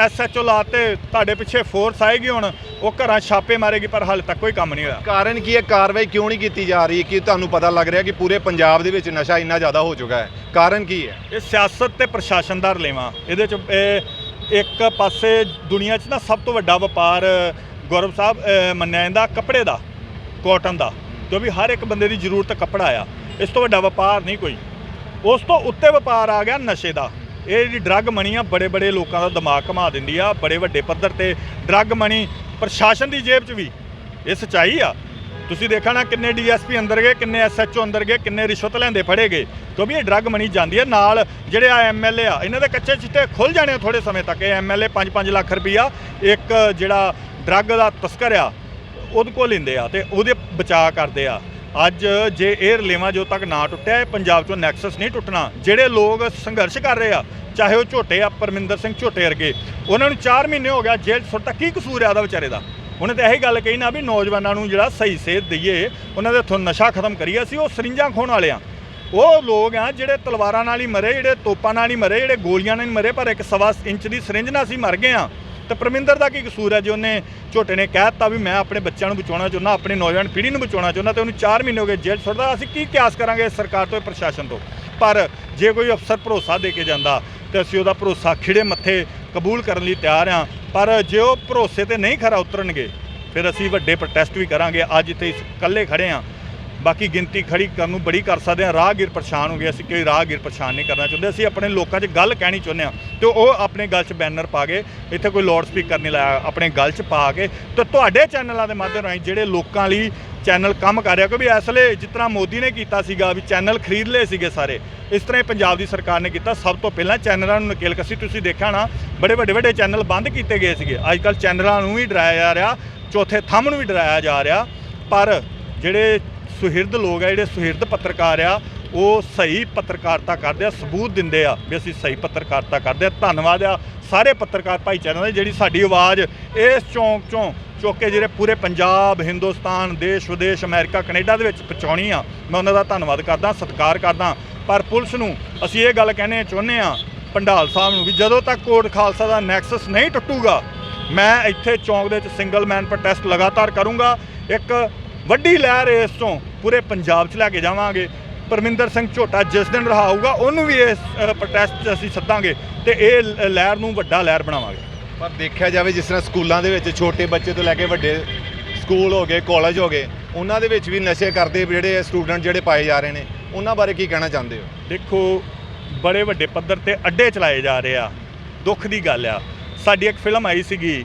ਐਸਐਚਓ ਲਾਤੇ ਤੁਹਾਡੇ ਪਿੱਛੇ ਫੋਰਸ ਆਏਗੀ ਹੁਣ ਉਹ ਘਰਾਂ ਛਾਪੇ ਮਾਰੇਗੀ ਪਰ ਹਾਲੇ ਤੱਕ ਕੋਈ ਕੰਮ ਨਹੀਂ ਹੋਇਆ। ਕਾਰਨ ਕੀ ਹੈ? ਕਾਰਵਾਈ ਕਿਉਂ ਨਹੀਂ ਕੀਤੀ ਜਾ ਰਹੀ? ਕਿ ਤੁਹਾਨੂੰ ਪਤਾ ਲੱਗ ਰਿਹਾ ਕਿ ਪੂਰੇ ਪੰਜਾਬ ਦੇ ਵਿੱਚ ਨਸ਼ਾ ਇੰਨਾ ਜ਼ਿਆਦਾ ਹੋ ਚੁੱਕਾ ਹੈ? ਕਾਰਨ ਕੀ ਹੈ? ਇਹ ਸਿਆਸਤ ਤੇ ਪ੍ਰਸ਼ਾਸਨ ਦਾ ਰਲੇਵਾਂ ਇਹਦੇ ਚ ਇਹ ਇੱਕ ਪਾਸੇ ਦੁਨੀਆ 'ਚ ਨਾ ਸਭ ਤੋਂ ਵੱਡਾ ਵਪਾਰ ਗੌਰਵ ਸਾਹਿਬ ਮੰਨਿਆ ਜਾਂਦਾ ਕੱਪੜੇ ਦਾ ਕਾਟਨ ਦਾ। ਕਿਉਂਕਿ ਹਰ ਇੱਕ ਬੰਦੇ ਦੀ ਜ਼ਰੂਰਤ ਕੱਪੜਾ ਆ। ਇਸ ਤੋਂ ਵੱਡਾ ਵਪਾਰ ਨਹੀਂ ਕੋਈ। ਉਸ ਤੋਂ ਉੱਤੇ ਵਪਾਰ ਆ ਗਿਆ ਨਸ਼ੇ ਦਾ। ਇਹ ਜਿਹੜੀ ਡਰੱਗ ਮਣੀ ਆ, ਬੜੇ ਬੜੇ ਲੋਕਾਂ ਦਾ ਦਿਮਾਗ ਘੁਮਾ ਦਿੰਦੀ ਆ, ਬੜੇ ਵੱਡੇ ਪੱਧਰ ਤੇ ਡਰੱਗ ਮਣੀ ਪ੍ਰਸ਼ਾਸਨ ਦੀ ਜੇਬ 'ਚ ਵੀ। ਇਹ ਸਚਾਈ ਆ। ਤੁਸੀਂ ਦੇਖਣਾ ਨਾ ਕਿੰਨੇ ਡੀਐਸਪੀ ਅੰਦਰ ਗਏ, ਕਿੰਨੇ ਐਸਐਚਓ ਅੰਦਰ ਗਏ, ਕਿੰਨੇ ਰਿਸ਼ਵਤ ਲੈਂਦੇ ਫੜੇ ਗਏ। ਕਿਉਂਕਿ ਇਹ ਡਰੱਗ ਮਣੀ ਜਾਂਦੀ ਹੈ ਨਾਲ ਜਿਹੜੇ ਆ ਐਮਐਲਏ ਆ, ਇਹਨਾਂ ਦੇ ਕੱਚੇ ਚਿੱਟੇ ਖੁੱਲ ਜਾਣੇ ਥੋੜੇ ਸਮੇਂ ਤੱਕ। ਇਹ ਐਮਐਲਏ 5-5 ਲੱਖ ਰੁਪਈਆ ਇੱਕ ਜਿਹੜਾ ਡਰੱਗ ਦਾ ਤਸਕਰ ਆ, ਉਹਦੇ ਕੋਲ ਲੈਂਦੇ ਆ ਤੇ ਉਹਦੇ ਬਚਾਅ ਕਰਦੇ ਆ। ਅੱਜ ਜੇ ਇਹ ਰਲੇਵਾ ਜੋ ਤੱਕ ਨਾ ਟੁੱਟਿਆ, ਇਹ ਪੰਜਾਬ ਚੋਂ ਨੈਕਸਸ ਨਹੀਂ ਟੁੱਟਣਾ। ਜਿਹੜੇ ਲੋਕ ਸੰਘਰਸ਼ ਕਰ ਰਹੇ ਆ, ਚਾਹੇ ਉਹ ਝੋਟੇ ਆ, ਪਰਮਿੰਦਰ ਸਿੰਘ ਝੋਟੇ ਵਰਗੇ, ਉਹਨਾਂ ਨੂੰ 4 ਮਹੀਨੇ ਹੋ ਗਿਆ ਜੇਲ੍ਹ ਸੁੱਟਾ। ਕੀ ਕਸੂਰ ਆ ਉਹਦਾ ਵਿਚਾਰੇ ਦਾ? ਉਹਨੇ ਤਾਂ ਇਹੀ ਗੱਲ ਕਹੀ ਨਾ ਵੀ ਨੌਜਵਾਨਾਂ ਨੂੰ ਜਿਹੜਾ ਸਹੀ ਸੇਧ ਦਈਏ, ਉਹਨਾਂ ਦੇ ਹੱਥੋਂ ਨਸ਼ਾ ਖਤਮ ਕਰੀਏ, ਅਸੀਂ ਉਹ ਸਰਿੰਜਾਂ ਖੋਣ ਵਾਲੇ ਆ। ਉਹ ਲੋਕ ਆ ਜਿਹੜੇ ਤਲਵਾਰਾਂ ਨਾਲ ਹੀ ਮਰੇ, ਜਿਹੜੇ ਤੋਪਾਂ ਨਾਲ ਹੀ ਮਰੇ, ਜਿਹੜੇ ਗੋਲੀਆਂ ਨਾਲ ਹੀ ਮਰੇ, ਪਰ ਇੱਕ ਸਵਾ ਇੰਚ ਦੀ ਸਰਿੰਜ ਨਾਲ ਅਸੀਂ ਮਰ ਗਏ ਆ। ਤੇ ਪਰਮਿੰਦਰ ਦਾ ਕੀ ਕਸੂਰ ਹੈ? ਜੇ ਉਹਨੇ ਝੋਟੇ ਨੇ ਕਹਿ ਦਿੱਤਾ ਵੀ ਮੈਂ ਆਪਣੇ ਬੱਚਿਆਂ ਨੂੰ ਬਚਾਉਣਾ ਚਾਹੁੰਦਾ, ਆਪਣੀ ਨੌਜਵਾਨ ਪੀੜ੍ਹੀ ਨੂੰ ਬਚਾਉਣਾ ਚਾਹੁੰਦਾ ਤੇ ਉਹਨੂੰ 4 ਮਹੀਨੇ ਹੋ ਗਏ ਜੇਲ੍ਹ ਸੁੱਟਦਾ, ਅਸੀਂ ਕੀ ਕਿਆਸ ਕਰਾਂਗੇ ਇਸ ਸਰਕਾਰ ਤੋਂ, ਇਹ ਪ੍ਰਸ਼ਾਸਨ ਤੋਂ? ਪਰ ਜੇ ਕੋਈ ਅਫਸਰ ਭਰੋਸਾ ਦੇ ਕੇ ਜਾਂਦਾ ਤੇ ਅਸੀਂ ਉਹਦਾ ਭਰੋਸਾ ਖਿੜੇ ਮੱਥੇ ਕਬੂਲ ਕਰਨ ਲਈ ਤਿਆਰ ਹਾਂ। ਪਰ ਜੇ ਉਹ ਭਰੋਸੇ ਤੇ ਨਹੀਂ ਖਰਾ ਉਤਰਨਗੇ, ਫਿਰ ਅਸੀਂ ਵੱਡੇ ਪ੍ਰੋਟੈਸਟ ਵੀ ਕਰਾਂਗੇ। ਅੱਜ ਇੱਥੇ ਇਕੱਲੇ ਖੜੇ ਹਾਂ। ਬਾਕੀ ਗਿਣਤੀ ਖੜੀ ਕਰਨ ਨੂੰ ਬੜੀ ਕਰ ਸਕਦੇ ਆ। ਰਾਹਗੀਰ ਪਰੇਸ਼ਾਨ ਹੋ ਗਏ। ਅਸੀਂ ਕੋਈ ਰਾਹਗੀਰ ਪਰੇਸ਼ਾਨ ਨਹੀਂ ਕਰਨਾ ਚਾਹੁੰਦੇ। ਅਸੀਂ ਆਪਣੇ ਲੋਕਾਂ 'ਚ ਗੱਲ ਕਹਿਣੀ ਚਾਹੁੰਦੇ ਆ ਤੇ ਉਹ ਆਪਣੇ ਗੱਲ 'ਚ ਬੈਨਰ ਪਾ ਕੇ ਇੱਥੇ ਕੋਈ ਲਾਊਡ ਸਪੀਕਰ ਨਹੀਂ ਲਾਇਆ। ਆਪਣੇ ਗੱਲ 'ਚ ਪਾ ਕੇ ਤੇ ਤੁਹਾਡੇ ਚੈਨਲਾਂ ਦੇ ਮਾਧਿਅਮ ਰਾਹੀਂ ਜਿਹੜੇ ਲੋਕਾਂ ਲਈ ਚੈਨਲ ਕੰਮ ਕਰ ਰਿਹਾ। ਕਿਉਂਕਿ ਇਸ ਲਈ ਜਿਸ ਤਰ੍ਹਾਂ ਮੋਦੀ ਨੇ ਕੀਤਾ ਸੀਗਾ ਵੀ ਚੈਨਲ ਖਰੀਦ ਲਏ ਸੀਗੇ ਸਾਰੇ, ਇਸ ਤਰ੍ਹਾਂ ਹੀ ਪੰਜਾਬ ਦੀ ਸਰਕਾਰ ਨੇ ਕੀਤਾ। ਸਭ ਤੋਂ ਪਹਿਲਾਂ ਚੈਨਲਾਂ ਨੂੰ ਨਕੇਲ ਕੱਸੀ ਤੁਸੀਂ ਦੇਖਿਆ ਨਾ ਬੜੇ ਵੱਡੇ ਵੱਡੇ ਚੈਨਲ ਬੰਦ ਕੀਤੇ ਗਏ ਸੀਗੇ। ਅੱਜ ਕੱਲ ਚੈਨਲਾਂ ਨੂੰ ਵੀ ਡਰਾਇਆ ਜਾ ਰਿਹਾ, ਚੌਥੇ ਥੰਮ ਨੂੰ ਵੀ ਡਰਾਇਆ ਜਾ ਰਿਹਾ। ਪਰ ਜਿਹੜੇ ਸੁਹਿਰਦ ਲੋਕ ਆ, ਜਿਹੜੇ ਸੁਹਿਰਦ ਪੱਤਰਕਾਰ ਆ, ਉਹ ਸਹੀ ਪੱਤਰਕਾਰਤਾ ਕਰਦੇ ਆ, ਸਬੂਤ ਦਿੰਦੇ ਆ ਵੀ ਅਸੀਂ ਸਹੀ ਪੱਤਰਕਾਰਤਾ ਕਰਦੇ ਆ। ਧੰਨਵਾਦ ਆ ਸਾਰੇ ਪੱਤਰਕਾਰ ਭਾਈਚਾਰਿਆਂ ਦੇ ਜਿਹੜੀ ਸਾਡੀ ਆਵਾਜ਼ ਇਸ ਚੌਂਕ ਚੋਂ ਚੁੱਕ ਕੇ ਜਿਹੜੇ ਪੂਰੇ ਪੰਜਾਬ, ਹਿੰਦੁਸਤਾਨ, ਦੇਸ਼, ਵਿਦੇਸ਼, ਅਮਰੀਕਾ, ਕੈਨੇਡਾ ਦੇ ਵਿੱਚ ਪਹੁੰਚਾਉਣੀ ਆ, ਮੈਂ ਉਹਨਾਂ ਦਾ ਧੰਨਵਾਦ ਕਰਦਾ, ਸਤਿਕਾਰ ਕਰਦਾ। ਪਰ ਪੁਲਿਸ ਨੂੰ ਅਸੀਂ ਇਹ ਗੱਲ ਕਹਿਣੇ ਚਾਹੁੰਦੇ ਆ ਪੰਡਾਲ ਸਾਹਿਬ ਨੂੰ ਵੀ ਜਦੋਂ ਤੱਕ ਕੋਟ ਖਾਲਸਾ ਦਾ ਨੈਕਸਸ ਨਹੀਂ ਟੁੱਟੂਗਾ, ਮੈਂ ਇੱਥੇ ਚੌਂਕ ਦੇ ਵਿੱਚ ਸਿੰਗਲ ਮੈਨ ਪ੍ਰੋਟੈਸਟ ਲਗਾਤਾਰ ਕਰੂੰਗਾ। ਇੱਕ ਵੱਡੀ ਲਹਿਰ ਇਸ ਤੋਂ ਪੂਰੇ ਪੰਜਾਬ 'ਚ ਲੈ ਕੇ ਜਾਵਾਂਗੇ। ਪਰਮਿੰਦਰ ਸਿੰਘ ਝੋਟਾ ਜਿਸ ਦਿਨ ਰਿਹਾ ਹੋਊਗਾ ਉਹਨੂੰ ਵੀ ਇਸ ਪ੍ਰੋਟੈਸਟ 'ਚ ਅਸੀਂ ਸੱਦਾਂਗੇ ਤੇ ਇਹ ਲਹਿਰ ਨੂੰ ਵੱਡਾ ਲਹਿਰ ਬਣਾਵਾਂਗੇ। ਪਰ ਦੇਖਿਆ ਜਾਵੇ ਜਿਸ ਤਰ੍ਹਾਂ ਸਕੂਲਾਂ ਦੇ ਵਿੱਚ ਛੋਟੇ ਬੱਚੇ ਤੋਂ ਲੈ ਕੇ ਵੱਡੇ ਸਕੂਲ ਹੋ ਗਏ ਕਾਲਜ ਹੋ ਗਏ ਉਹਨਾਂ ਦੇ ਵਿੱਚ ਵੀ ਨਸ਼ੇ ਕਰਦੇ ਜਿਹੜੇ ਸਟੂਡੈਂਟ ਜਿਹੜੇ ਪਾਏ ਜਾ ਰਹੇ ਨੇ ਉਹਨਾਂ ਬਾਰੇ ਕੀ ਕਹਿਣਾ ਚਾਹੁੰਦੇ ਹੋ? ਦੇਖੋ ਬੜੇ ਵੱਡੇ ਪੱਧਰ ਤੇ ਅੱਡੇ ਚਲਾਏ ਜਾ ਰਹੇ ਆ। ਦੁੱਖ ਦੀ ਗੱਲ ਆ। ਸਾਡੀ ਇੱਕ ਫਿਲਮ ਆਈ ਸੀਗੀ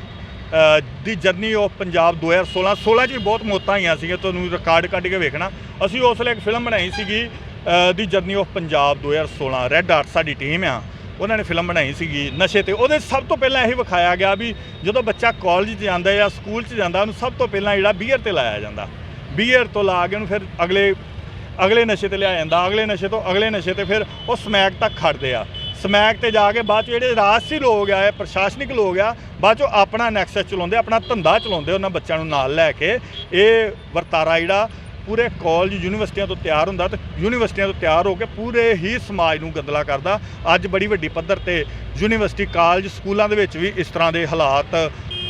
ਦੀ ਜਰਨੀ ਆਫ ਪੰਜਾਬ 2016 16 ਚ ਵੀ ਬਹੁਤ ਮੌਤਾਂ ਆਈਆਂ ਸੀਗੀਆਂ, ਤੁਹਾਨੂੰ ਰਿਕਾਰਡ ਕੱਢ ਕੇ ਵੇਖਣਾ। ਅਸੀਂ ਉਸ ਵੇਲੇ ਇੱਕ ਫਿਲਮ ਬਣਾਈ ਸੀਗੀ the journey of Punjab 2016 red art ਸਾਡੀ ਟੀਮ ਆ। ਉਹਨਾਂ ਨੇ ਫਿਲਮ ਬਣਾਈ ਸੀਗੀ ਨਸ਼ੇ ਤੇ। ਉਹਦੇ 'ਚ ਸਭ ਤੋਂ ਪਹਿਲਾਂ ਇਹ ਵਿਖਾਇਆ ਗਿਆ ਵੀ ਜਦੋਂ ਬੱਚਾ ਕਾਲਜ 'ਚ ਜਾਂਦਾ ਜਾਂ ਸਕੂਲ 'ਚ ਜਾਂਦਾ, ਉਹਨੂੰ ਸਭ ਤੋਂ ਪਹਿਲਾਂ ਜਿਹੜਾ ਬੀਅਰ ਤੇ ਲਾਇਆ ਜਾਂਦਾ। ਬੀਅਰ ਤੋਂ ਲਾ ਕੇ ਉਹਨੂੰ ਫਿਰ ਅਗਲੇ ਅਗਲੇ ਨਸ਼ੇ ਤੇ ਲਿਆ ਜਾਂਦਾ, ਅਗਲੇ ਨਸ਼ੇ ਤੋਂ ਅਗਲੇ ਨਸ਼ੇ ਤੇ ਫਿਰ ਉਹ ਸਮੈਕ ਤੱਕ ਖੜਦੇ ਆ। ਸਮੈਕ ਤੇ ਜਾ ਕੇ ਬਾਅਦ 'ਚ ਜਿਹੜੇ ਰਾਜਸੀ ਲੋਕ ਆ ਪ੍ਰਸ਼ਾਸਨਿਕ ਲੋਕ ਆ, ਬਾਅਦ 'ਚੋਂ ਆਪਣਾ ਨੈਕਸਸ ਚਲਾਉਂਦੇ, ਆਪਣਾ ਧੰਦਾ ਚਲਾਉਂਦੇ ਉਹਨਾਂ ਬੱਚਿਆਂ ਨੂੰ ਨਾਲ ਲੈ ਕੇ। ਇਹ ਵਰਤਾਰਾ ਜਿਹੜਾ ਪੂਰੇ ਕਾਲਜ ਯੂਨੀਵਰਸਿਟੀਆਂ ਤੋਂ ਤਿਆਰ ਹੁੰਦਾ ਤੇ ਯੂਨੀਵਰਸਿਟੀਆਂ ਤੋਂ ਤਿਆਰ ਹੋ ਕੇ ਪੂਰੇ ਹੀ ਸਮਾਜ ਨੂੰ ਗੰਦਲਾ ਕਰਦਾ। ਅੱਜ ਬੜੀ ਵੱਡੀ ਪੱਧਰ ਤੇ ਯੂਨੀਵਰਸਿਟੀ ਕਾਲਜ ਸਕੂਲਾਂ ਦੇ ਵਿੱਚ ਵੀ ਇਸ ਤਰ੍ਹਾਂ ਦੇ ਹਾਲਾਤ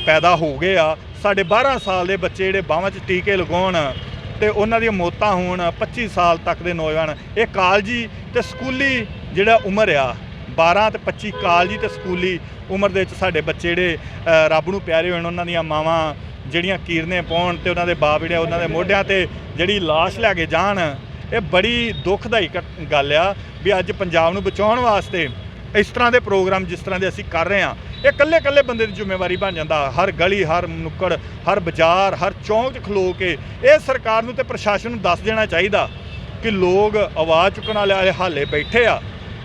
ਪੈਦਾ ਹੋ ਗਏ ਆ। ਸਾਡੇ 12 ਸਾਲ ਦੇ ਬੱਚੇ ਜਿਹੜੇ ਬਾਹਾਂ 'ਚ ਟੀਕੇ ਲਗਾਉਣ ਤੇ ਉਹਨਾਂ ਦੀਆਂ ਮੌਤਾਂ ਹੋਣ 25 ਸਾਲ ਤੱਕ ਦੇ ਨੌਜਵਾਨ, ਇਹ ਕਾਲਜੀ ਤੇ ਸਕੂਲੀ ਜਿਹੜਾ ਉਮਰ ਆ 12 ਤੇ 25 ਕਾਲਜੀ ਤੇ ਸਕੂਲੀ ਉਮਰ ਦੇ ਵਿੱਚ ਸਾਡੇ ਬੱਚੇ ਜਿਹੜੇ ਰੱਬ ਨੂੰ ਪਿਆਰੇ ਹੋਣ, ਉਹਨਾਂ ਦੀਆਂ ਮਾਵਾਂ ਜਿਹੜੀਆਂ ਕੀਰਨੇ ਪਾਉਣ ਤੇ ਉਹਨਾਂ ਦੇ ਬਾਪ ਜਿਹੜੇ ਉਹਨਾਂ ਦੇ ਮੋਢਿਆਂ ਤੇ ਜਿਹੜੀ ਲਾਸ਼ ਲੈ ਕੇ ਜਾਣ, ਇਹ ਬੜੀ ਦੁਖਦਾਈ ਘਟ- ਗੱਲ ਆ ਵੀ ਅੱਜ ਪੰਜਾਬ ਨੂੰ ਬਚਾਉਣ ਵਾਸਤੇ ਇਸ ਤਰ੍ਹਾਂ ਦੇ ਪ੍ਰੋਗਰਾਮ ਜਿਸ ਤਰ੍ਹਾਂ ਦੇ ਅਸੀਂ ਕਰ ਰਹੇ ਹਾਂ, ਇਹ ਇਕੱਲੇ ਇਕੱਲੇ ਬੰਦੇ ਦੀ ਜ਼ਿੰਮੇਵਾਰੀ ਬਣ ਜਾਂਦਾ, ਹਰ ਗਲੀ, ਹਰ ਨੁੱਕੜ, ਹਰ ਬਾਜ਼ਾਰ, ਹਰ ਚੌਂਕ 'ਚ ਖਲੋ ਕੇ ਇਹ ਸਰਕਾਰ ਨੂੰ ਤੇ ਪ੍ਰਸ਼ਾਸਨ ਨੂੰ ਦੱਸ ਦੇਣਾ ਚਾਹੀਦਾ ਕਿ ਲੋਕ ਆਵਾਜ਼ ਚੁੱਕਣ ਵਾਲੇ ਹਾਲੇ ਬੈਠੇ ਆ।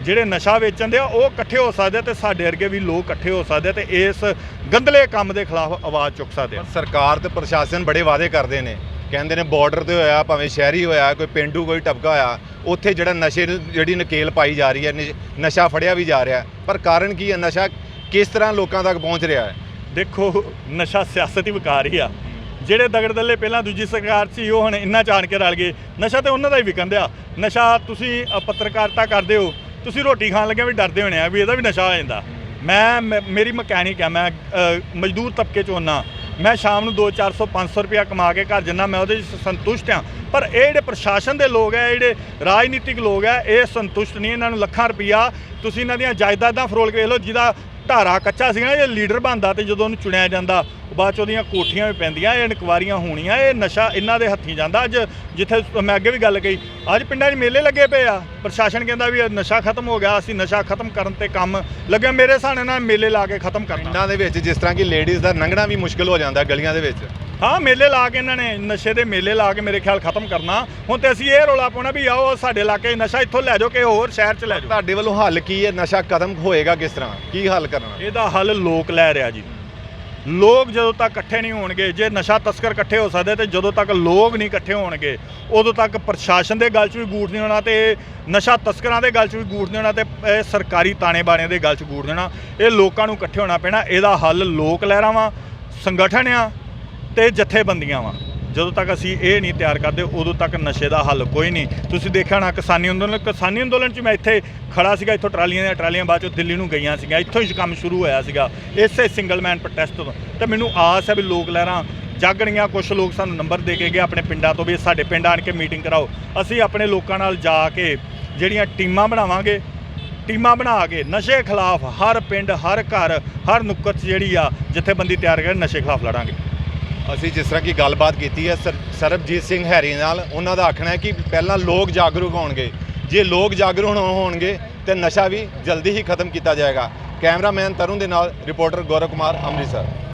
ਜਿਹੜੇ ਨਸ਼ਾ ਵੇਚਣ ਦੇ ਆ ਉਹ ਇਕੱਠੇ ਹੋ ਸਕਦੇ ਤੇ ਸਾਡੇ ਵਰਗੇ ਵੀ ਲੋਕ ਇਕੱਠੇ ਹੋ ਸਕਦੇ ਤੇ ਇਸ ਗੰਦਲੇ ਕੰਮ ਦੇ ਖਿਲਾਫ ਆਵਾਜ਼ ਚੁੱਕ ਸਕਦੇ ਆ। ਸਰਕਾਰ ਤੇ ਪ੍ਰਸ਼ਾਸਨ ਬੜੇ ਵਾਅਦੇ ਕਰਦੇ ਨੇ। ਕਹਿੰਦੇ ਨੇ ਬਾਰਡਰ ਤੇ ਹੋਇਆ ਭਾਵੇਂ ਸ਼ਹਿਰੀ ਹੋਇਆ ਕੋਈ ਪਿੰਡੂ ਕੋਈ ਟਪਕਾ ਹੋਇਆ ਉੱਥੇ ਜਿਹੜਾ ਨਸ਼ੇ ਜਿਹੜੀ ਨਕੇਲ ਪਾਈ ਜਾ ਰਹੀ ਹੈ ਨਸ਼ਾ ਫੜਿਆ ਵੀ ਜਾ ਰਿਹਾ ਪਰ ਕਾਰਨ ਕੀ ਹੈ? ਨਸ਼ਾ ਕਿਸ ਤਰ੍ਹਾਂ ਲੋਕਾਂ ਤੱਕ ਪਹੁੰਚ ਰਿਹਾ ਹੈ? ਦੇਖੋ ਨਸ਼ਾ ਸਿਆਸਤ ਹੀ ਵਿਕਾਰ ਹੀ ਆ। ਜਿਹੜੇ ਦਗੜਦੱਲੇ ਪਹਿਲਾਂ ਦੂਜੀ ਸਰਕਾਰ ਸੀ ਉਹ ਹੁਣ ਇੰਨਾ ਚਾਣ ਕੇ ਰਲ ਗਏ। ਨਸ਼ਾ ਤੇ ਉਹਨਾਂ ਦਾ ਹੀ ਵਿਕਣ ਦਿਆ। ਨਸ਼ਾ ਤੁਸੀਂ ਪੱਤਰਕਾਰਤਾ ਕਰਦੇ ਹੋ ਤੁਸੀਂ ਰੋਟੀ ਖਾਣ ਲੱਗਿਆ ਵੀ ਡਰਦੇ ਹੋਣੇ ਆ, ਵੀ ਇਹਦਾ ਵੀ ਨਸ਼ਾ ਹੋ ਜਾਂਦਾ। ਮੈਂ ਮੇਰੀ ਮਕੈਨਿਕ ਆ, ਮੈਂ ਮਜ਼ਦੂਰ ਤਬਕੇ 'ਚੋਂ ਨਾ। ਮੈਂ ਸ਼ਾਮ ਨੂੰ 2 400 500 ਰੁਪਇਆ ਕਮਾ ਕੇ ਘਰ ਜੰਨਾ ਮੈਂ ਉਹਦੇ 'ਚ ਸੰਤੁਸ਼ਟ ਆ। ਪਰ ਇਹ ਜਿਹੜੇ ਪ੍ਰਸ਼ਾਸਨ ਦੇ ਲੋਕ ਆ ਜਿਹੜੇ ਰਾਜਨੀਤਿਕ ਲੋਕ ਆ, ਇਹ ਸੰਤੁਸ਼ਟ ਨਹੀਂ, ਇਹਨਾਂ ਨੂੰ ਲੱਖਾਂ ਰੁਪਈਆ ਤੁਸੀਂ ਇਹਨਾਂ ਦੀਆਂ ਜਾਇਦਾਦਾਂ ਫਰੋਲ ਕੇ ਵੇਖ ਲਓ, ਜਿਹਦਾ ਧਾਰਾ ਕੱਚਾ ਸੀਗਾ ਨਾ ਜੇ ਲੀਡਰ ਬਣਦਾ ਤੇ ਜਦੋਂ ਉਹਨੂੰ ਚੁਣਿਆ ਜਾਂਦਾ ਬਾਅਦ ਚ ਉਹਦੀਆਂ ਕੋਠੀਆਂ ਵੀ ਪੈਂਦੀਆਂ, ਇਹ ਇਨਕੁਆਰੀਆਂ ਹੋਣੀਆਂ, ਇਹ ਨਸ਼ਾ ਇਹਨਾਂ ਦੇ ਹੱਥੀਂ ਜਾਂਦਾ। ਅੱਜ ਜਿੱਥੇ ਮੈਂ ਅੱਗੇ ਵੀ ਗੱਲ ਕਹੀ, ਅੱਜ ਪਿੰਡਾਂ 'ਚ ਮੇਲੇ ਲੱਗੇ ਪਏ ਆ। ਪ੍ਰਸ਼ਾਸਨ ਕਹਿੰਦਾ ਵੀ ਨਸ਼ਾ ਖਤਮ ਹੋ ਗਿਆ, ਅਸੀਂ ਨਸ਼ਾ ਖਤਮ ਕਰਨ ਤੇ ਕੰਮ ਲੱਗਿਆ ਮੇਰੇ ਹਿਸਾਬ ਨਾਲ ਮੇਲੇ ਲਾ ਕੇ ਖਤਮ ਕਰਨਾ ਪਿੰਡਾਂ ਦੇ ਵਿੱਚ ਜਿਸ ਤਰ੍ਹਾਂ ਕਿ ਲੇਡੀਜ਼ ਦਾ ਲੰਘਣਾ ਵੀ ਮੁਸ਼ਕਲ ਹੋ ਜਾਂਦਾ ਗਲੀਆਂ ਦੇ ਵਿੱਚ। ਹਾਂ ਮੇਲੇ ਲਾ ਕੇ ਇਹਨਾਂ ਨੇ ਨਸ਼ੇ ਦੇ ਮੇਲੇ ਲਾ ਕੇ ਮੇਰੇ ਖਿਆਲ ਖਤਮ ਕਰਨਾ। ਹੁਣ ਤੇ ਅਸੀਂ ਇਹ ਰੋਲਾ ਪਾਉਣਾ ਵੀ ਆਓ ਸਾਡੇ ਇਲਾਕੇ ਨਸ਼ਾ ਇੱਥੋਂ ਲੈ ਜਾਓ ਕਿ ਹੋਰ ਸ਼ਹਿਰ 'ਚ ਲੈ ਜਾਓ। ਤੁਹਾਡੇ ਵੱਲੋਂ ਹੱਲ ਕੀ ਹੈ? ਨਸ਼ਾ ਕਦਮ ਹੋਏਗਾ ਕਿਸ ਤਰ੍ਹਾਂ? ਕੀ ਹੱਲ ਕਰਨਾ? ਇਹਦਾ ਹੱਲ ਲੋਕ ਲੈ ਰਿਹਾ ਜੀ। ਲੋਕ ਜਦੋਂ ਤੱਕ ਇਕੱਠੇ ਨਹੀਂ ਹੋਣਗੇ ਜੇ ਨਸ਼ਾ ਤਸਕਰ ਇਕੱਠੇ ਹੋ ਸਕਦੇ ਤੇ ਜਦੋਂ ਤੱਕ ਲੋਕ ਨਹੀਂ ਇਕੱਠੇ ਹੋਣਗੇ ਉਦੋਂ ਤੱਕ ਪ੍ਰਸ਼ਾਸਨ ਦੇ ਗੱਲ 'ਚ ਵੀ ਗੂੜ ਨਹੀਂ ਹੋਣਾ ਤੇ ਨਸ਼ਾ ਤਸਕਰਾਂ ਦੇ ਗੱਲ 'ਚ ਵੀ ਗੂੜ ਨਹੀਂ ਹੋਣਾ ਤੇ ਇਹ ਸਰਕਾਰੀ ਤਾਣੇ ਬਾਣਿਆਂ ਦੇ ਗੱਲ 'ਚ ਗੂੜ ਨਹੀਂ ਹੋਣਾ। ਇਹ ਲੋਕਾਂ ਨੂੰ ਇਕੱਠੇ ਹੋਣਾ ਪੈਣਾ। ਇਹਦਾ ਹੱਲ ਲੋਕ ਲਹਿਰਾਂ ਵਾ। ਸੰਗਠਨ ਆ ਤੇ ਜਥੇਬੰਦੀਆਂ ਵਾ। ਜਦੋਂ ਤੱਕ ਅਸੀਂ ਇਹ ਨਹੀਂ ਤਿਆਰ ਕਰਦੇ, ਉਦੋਂ ਤੱਕ ਨਸ਼ੇ ਦਾ ਹੱਲ ਕੋਈ ਨਹੀਂ। ਤੁਸੀਂ ਦੇਖਿਆ ਨਾ ਕਿਸਾਨੀ ਅੰਦੋਲਨ ਕਿਸਾਨੀ ਅੰਦੋਲਨ 'ਚ ਮੈਂ ਇੱਥੇ ਖੜਾ ਸੀਗਾ, ਇੱਥੋਂ ਟਰਾਲੀਆਂ ਦੀਆਂ ਟਰਾਲੀਆਂ ਬਾਅਦ ਚੋਂ ਦਿੱਲੀ ਨੂੰ ਗਈਆਂ ਸੀਗੀਆਂ। ਇੱਥੋਂ ਹੀ ਕੰਮ ਸ਼ੁਰੂ ਹੋਇਆ ਸੀਗਾ, ਇਸੇ ਸਿੰਗਲ ਮੈਨ ਪ੍ਰੋਟੈਸਟ ਤੋਂ। ਤੇ ਮੈਨੂੰ ਆਸ ਹੈ ਵੀ ਲੋਕ ਲਹਿਰਾਂ, ਜਾਗਣੀਆਂ ਕੁਝ ਲੋਕ ਸਾਨੂੰ ਨੰਬਰ ਦੇ ਕੇ ਗਏ ਆਪਣੇ ਪਿੰਡਾਂ ਤੋਂ ਵੀ, ਸਾਡੇ ਪਿੰਡ ਆਣ ਕੇ ਮੀਟਿੰਗ ਕਰਾਓ। ਅਸੀਂ ਆਪਣੇ ਲੋਕਾਂ ਨਾਲ ਜਾ ਕੇ ਜਿਹੜੀਆਂ ਟੀਮਾਂ ਬਣਾਵਾਂਗੇ, ਟੀਮਾਂ ਬਣਾ ਕੇ ਨਸ਼ੇ ਖਿਲਾਫ ਹਰ ਪਿੰਡ, ਹਰ ਘਰ, ਹਰ ਨੁੱਕਰ 'ਚ ਜਿਹੜੀ ਆ, ਜਥੇਬੰਦੀ ਤਿਆਰ ਕਰਕੇ ਨਸ਼ੇ ਖਿਲਾਫ ਲੜਾਂਗੇ। ਅਸੀਂ ਜਿਸ ਤਰ੍ਹਾਂ ਕੀ ਗੱਲਬਾਤ ਕੀਤੀ ਹੈ, ਸਰ ਸਰਬਜੀਤ ਸਿੰਘ ਹੈਰੀ ਨਾਲ, ਉਹਨਾਂ ਦਾ ਆਖਣਾ ਹੈ ਕਿ ਪਹਿਲਾਂ ਲੋਕ ਜਾਗਰੂਕ ਹੋਣਗੇ। ਜੇ ਲੋਕ ਜਾਗਰੂਕ ਹੋਣਗੇ, ਤੇ ਨਸ਼ਾ ਵੀ ਜਲਦੀ ਹੀ ਖਤਮ ਕੀਤਾ ਜਾਏਗਾ। ਕੈਮਰਾਮੈਨ ਤਰੁਣ ਦੇ ਨਾਲ ਰਿਪੋਰਟਰ ਗੌਰਵ ਕੁਮਾਰ, ਅੰਮ੍ਰਿਤਸਰ।